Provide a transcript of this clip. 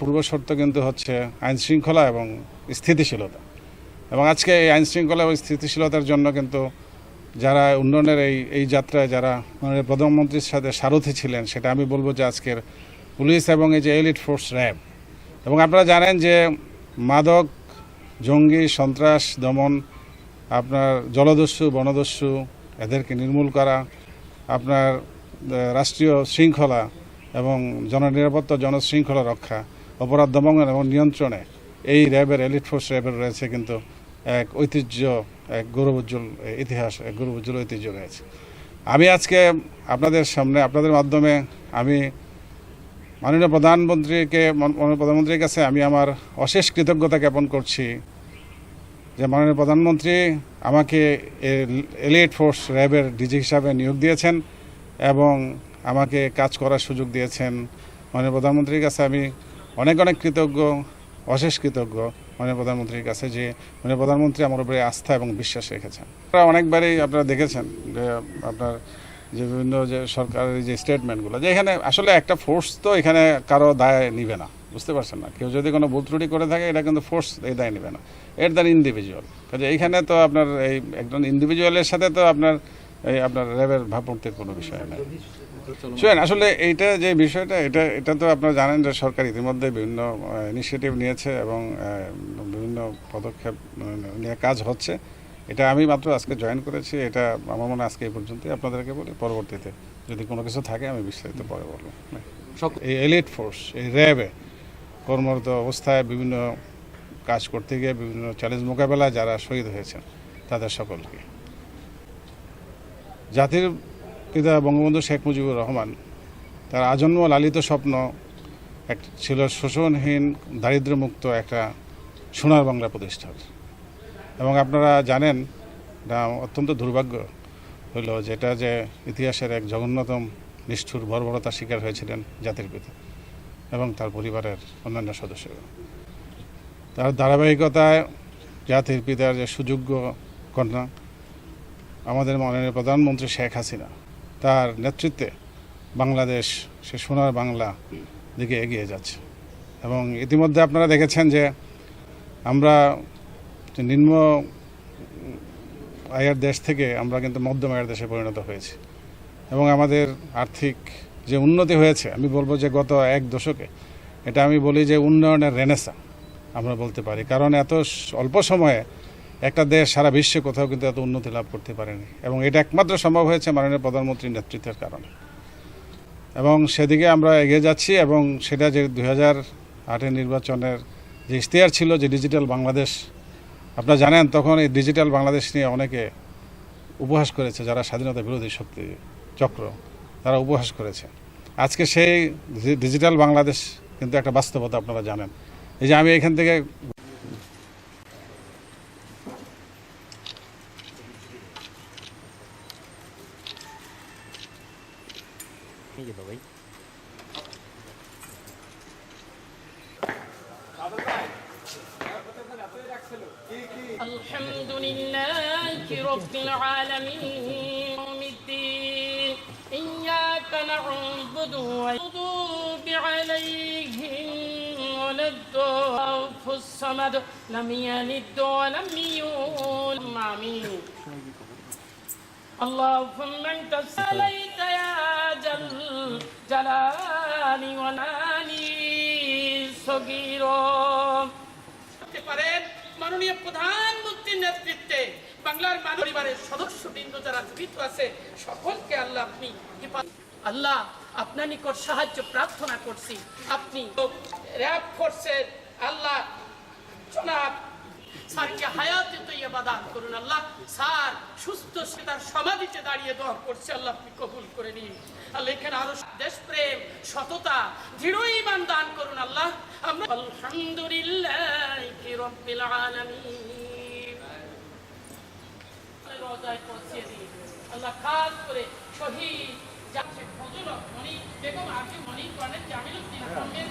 পূর্ব শর্ত কিন্তু হচ্ছে আইন শৃঙ্খলা এবং স্থিতিশীলতা। এবং আজকে এই আইন শৃঙ্খলা এবং স্থিতিশীলতার জন্য কিন্তু যারা উন্নয়নের এই এই যাত্রায় যারা মাননীয় প্রধানমন্ত্রীর সাথে সারথি ছিলেন, সেটা আমি বলব যে আজকের পুলিশ এবং এই যে এলিট ফোর্স র্যাব এবং আপনারা জানেন যে মাদক, জঙ্গি, সন্ত্রাস, দমন, আপনার জলদস্যু, বনদস্যু, এদেরকে নির্মূল করা, আপনার রাষ্ট্রীয় শৃঙ্খলা এবং জননিরাপত্তা, জনশৃঙ্খলা রক্ষা অপরাধ দমন এবং নিয়ন্ত্রণে এই র্যাবের এলিট ফোর্স র্যাবের রয়েছে কিন্তু এক ঐতিহ্য, এক গৌরবোজ্জ্বল ইতিহাস, এক গৌরবোজ্জ্বল ঐতিহ্য রয়েছে। আমি আজকে আপনাদের সামনে, আপনাদের মাধ্যমে আমি মাননীয় প্রধানমন্ত্রীকে, মাননীয় প্রধানমন্ত্রীর কাছে আমি আমার অশেষ কৃতজ্ঞতা জ্ঞাপন করছি যে মাননীয় প্রধানমন্ত্রী আমাকে এলিয়েট ফোর্স র্যাবের ডিজি হিসাবে নিয়োগ দিয়েছেন এবং আমাকে কাজ করার সুযোগ দিয়েছেন। মাননীয় প্রধানমন্ত্রীর কাছে আমি অনেক অনেক কৃতজ্ঞ, অশেষ কৃতজ্ঞ মাননীয় প্রধানমন্ত্রীর কাছে যে মাননীয় প্রধানমন্ত্রী আমার উপরে আস্থা এবং বিশ্বাস রেখেছেন। আপনারা অনেকবারই আপনারা দেখেছেন যে আপনার যে বিভিন্ন যে সরকারের যে স্টেটমেন্টগুলো যে এখানে আসলে একটা ফোর্স তো এখানে কারও দায় নিবে না, বুঝতে পারছেন না? কেউ যদি কোনো ভুল ত্রুটি করে থাকে, এটা কিন্তু ফোর্স এই দায় নেবে না। এর দ্বারা ইন্ডিভিজুয়াল কাজে এইখানে তো আপনার এই একজন ইন্ডিভিজুয়ালের সাথে তো আপনার এই আপনার র্যাবের ভাবমূর্তির কোনো বিষয় নেই। শুনেন আসলে এইটা যে বিষয়টা এটা এটা তো আপনারা জানেন যে সরকার ইতিমধ্যে বিভিন্ন ইনিশিয়েটিভ নিয়েছে এবং বিভিন্ন পদক্ষেপ নিয়ে কাজ হচ্ছে। এটা আমি মাত্র আজকে জয়েন করেছি এটা আমার মনে আজকে এই পর্যন্তই আপনাদেরকে বলি। পরবর্তীতে যদি কোনো কিছু থাকে আমি বিস্তারিত পরে বলব। এই এলিট ফোর্স এই র্যাবে কর্মরত অবস্থায় বিভিন্ন কাজ করতে গিয়ে বিভিন্ন চ্যালেঞ্জ মোকাবেলায় যারা শহীদ হয়েছেন তাদের সকলকে। জাতির পিতা বঙ্গবন্ধু শেখ মুজিবুর রহমান, তার আজন্ম লালিত স্বপ্ন এক ছিল শোষণহীন, দারিদ্র্যমুক্ত একটা সোনার বাংলা প্রতিষ্ঠার। এবং আপনারা জানেন, এটা অত্যন্ত দুর্ভাগ্য হলো যেটা যে ইতিহাসের এক জঘন্যতম নিষ্ঠুর বর্বরতার শিকার হয়েছিলেন জাতির পিতা এবং তার পরিবারের অন্যান্য সদস্যরা তার ধারাবাহিকতায় জাতির পিতার যে সুযোগ্য কন্যা আমাদের মাননীয় প্রধানমন্ত্রী শেখ হাসিনা, তার নেতৃত্বে বাংলাদেশ, সে সোনার বাংলা দিকে এগিয়ে যাচ্ছে। এবং ইতিমধ্যে আপনারা দেখেছেন যে আমরা নিম্ন আয়ের দেশ থেকে আমরা কিন্তু মধ্যম আয়ের দেশে পরিণত হয়েছি। এবং আমাদের আর্থিক যে উন্নতি হয়েছে, আমি বলব যে গত এক দশকে, এটা আমি বলি যে উন্নয়নের রেনেসা আমরা বলতে পারি। কারণ এত অল্প সময়ে একটা দেশ সারা বিশ্বে কোথাও কিন্তু এত উন্নতি লাভ করতে পারেনি। এবং এটা একমাত্র সম্ভব হয়েছে মাননীয় প্রধানমন্ত্রীর নেতৃত্বের কারণে। এবং সেদিকে আমরা এগিয়ে যাচ্ছি এবং সেটা যে দুই হাজার আটের নির্বাচনের যে ইশতেহার ছিল যে ডিজিটাল বাংলাদেশ, আপনারা জানেন তখন এই ডিজিটাল বাংলাদেশ নিয়ে অনেকে উপহাস করেছে, যারা স্বাধীনতা বিরোধী শক্তি চক্র, তারা উপহাস করেছে। আজকে সেই ডিজিটাল বাংলাদেশ কিন্তু একটা বাস্তবতা আপনারা জানেন। এই যে আমি এখান থেকে الحمد لله رب العالمين يوم الدين إياك نعبد ويغضب عليه ولد الضعف الصمد لم يلد ولم يولد آمين اللهم انت صليت يا জালালি ওয়ালালি সগীর। পারেন মাননীয় প্রধানমন্ত্রীর নেতৃত্বে বাংলার মান পরিবারের সদস্যবৃন্দ যারা জীবিত আছে, সকলকে আল্লাহ আপনি আল্লাহ আপনার নিকট সাহায্য প্রার্থনা করছি। আপনি র্যাব ফোর্সের আল্লাহ জনাব স্যারকে হায়াতে তৈবা দান করুন আল্লাহ। স্যার, সুস্থ সে তার সমাধিতে দাঁড়িয়ে দোয়া করছে আল্লাহ, আপনি কবুল করে নিন। আল্লাহ, এখানে আরও দেশপ্রেম, সততা, দৃঢ় ইমান দান করুন আল্লাহ। আমরা আলহামদুলিল্লাহ রব্বিল আলামিন। রোজায় পৌঁছিয়ে দিন। আল্লাহ, খাস করে শহীদ যাচ্ছে ফজল মণি, বেগম আজম মণি, কর্নেল জামিলুদ্দিন আহমেদ